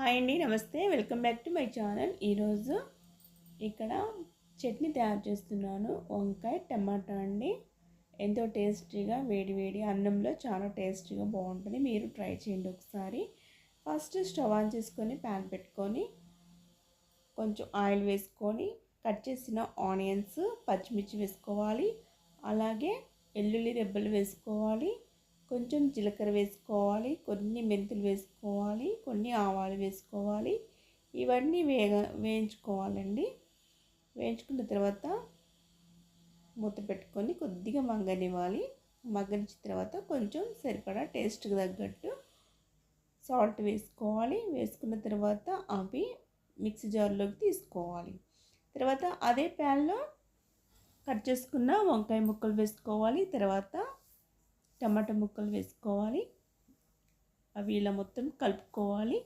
Hi అండి నమస్తే. Welcome back to my channel. ఈరోజు ఇక్కడ చట్నీ తయారు చేస్తున్నాను. వంకాయ టమాటా అండి. ఎంతో టేస్టీగా వేడి వేడి అన్నంలో చాలా టేస్టీగా బాగుంటుంది. మీరు ట్రై చేయండి ఒకసారి. ఫస్ట్ స్టవ్ ఆన్ చేసుకొని ప్యాన్ పెట్టుకొని కొంచెం ఆయిల్ వేసుకొని కట్ చేసిన ఆనియన్స్ పచ్చిమిర్చి వేసుకోవాలి. అలాగే వెల్లుల్లి రెబ్బలు వేసుకోవాలి. కొంచెం జీలకర్ర వేసుకోవాలి కొన్ని మెంతులు వేసుకోవాలి కొన్ని ఆవాలు వేసుకోవాలి. ఇవన్నీ వేగ వేయించుకోవాలండి. వేయించుకున్న తర్వాత మూత పెట్టుకొని కొద్దిగా మగ్గనివ్వాలి మగ్గనిచ్చిన తర్వాత కొంచెం సరిపడా టేస్ట్కి తగ్గట్టు సాల్ట్ వేసుకోవాలి. వేసుకున్న తర్వాత అవి మిక్సీ జార్లోకి తీసుకోవాలి. తర్వాత అదే ప్యాన్లో కట్ చేసుకున్న వంకాయ ముక్కలు వేసుకోవాలి. తర్వాత టమాటా ముక్కలు వేసుకోవాలి. అవి ఇలా మొత్తం కలుపుకోవాలి.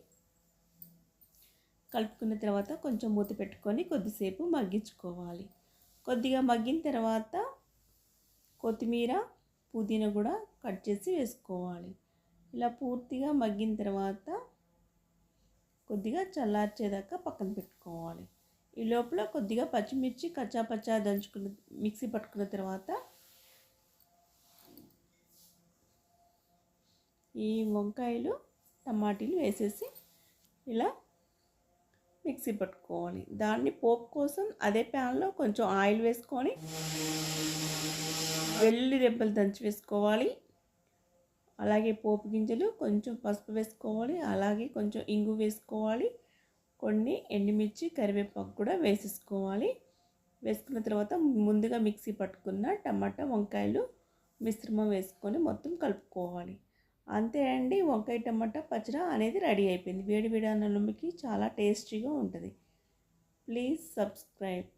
కలుపుకున్న తర్వాత కొంచెం మూత పెట్టుకొని కొద్దిసేపు మగ్గించుకోవాలి. కొద్దిగా మగ్గిన తర్వాత కొత్తిమీర పుదీనా కూడా కట్ చేసి వేసుకోవాలి. ఇలా పూర్తిగా మగ్గిన తర్వాత కొద్దిగా చల్లార్చేదాకా పక్కన పెట్టుకోవాలి. ఈ లోపల కొద్దిగా పచ్చిమిర్చి కచ్చా పచ్చా దంచుకున్న మిక్సీ పట్టుకున్న తర్వాత ఈ వంకాయలు టమాటీలు వేసేసి ఇలా మిక్సీ పట్టుకోవాలి. దాన్ని పోపు కోసం అదే ప్యాన్లో కొంచెం ఆయిల్ వేసుకొని వెల్లుల్లి రెబ్బలు దంచి వేసుకోవాలి. అలాగే పోపు గింజలు కొంచెం పసుపు వేసుకోవాలి. అలాగే కొంచెం ఇంగు వేసుకోవాలి. కొన్ని ఎండుమిర్చి కరివేపాకు కూడా వేసేసుకోవాలి. వేసుకున్న తర్వాత ముందుగా మిక్సీ పట్టుకున్న టమాటా వంకాయలు మిశ్రమం వేసుకొని మొత్తం కలుపుకోవాలి. అంతే అండి. వంకాయ టమాటా పచ్చడి అనేది రెడీ అయిపోయింది. వేడి వేడి అన్నంలోకి చాలా టేస్టీగా ఉంటుంది. Please subscribe.